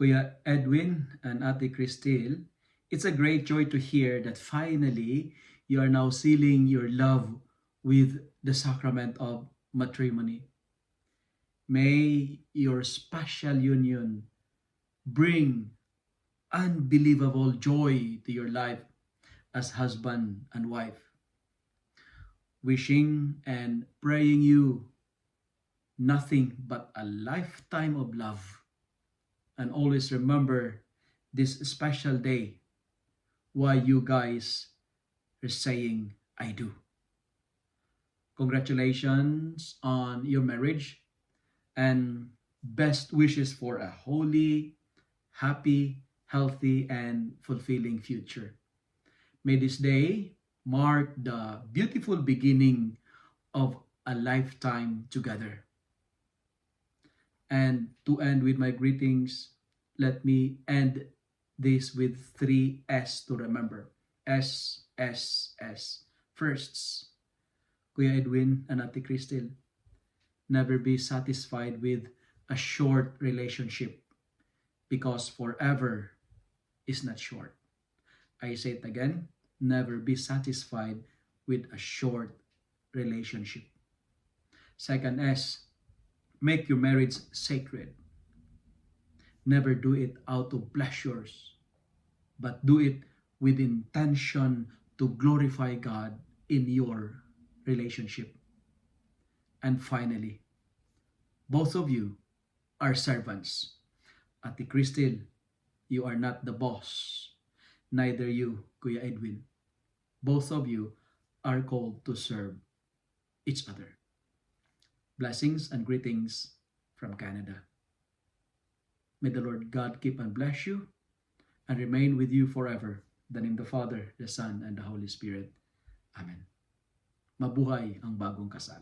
Kuya Edwin and Ate Cristil, it's a great joy to hear that finally you are now sealing your love with the sacrament of matrimony. May your special union bring unbelievable joy to your life as husband and wife. Wishing and praying you nothing but a lifetime of love. And always remember this special day why you guys are saying I do. Congratulations on your marriage and best wishes for a holy, happy, healthy, and fulfilling future. May this day mark the beautiful beginning of a lifetime together. And to end with my greetings, let me end this with three S to remember. S, S, S. Firsts. Kuya Edwin and Ate Cristel, never be satisfied with a short relationship because forever is not short. I say it again, never be satisfied with a short relationship. Second S, make your marriage sacred. Never do it out of pleasures, but do it with intention to glorify God in your relationship. And finally, both of you are servants. Ate Cristel, you are not the boss. Neither you, Kuya Edwin. Both of you are called to serve each other. Blessings and greetings from Canada. May the Lord God keep and bless you and remain with you forever. The name the Father, the Son, and the Holy Spirit. Amen. Mabuhay ang bagong kasal.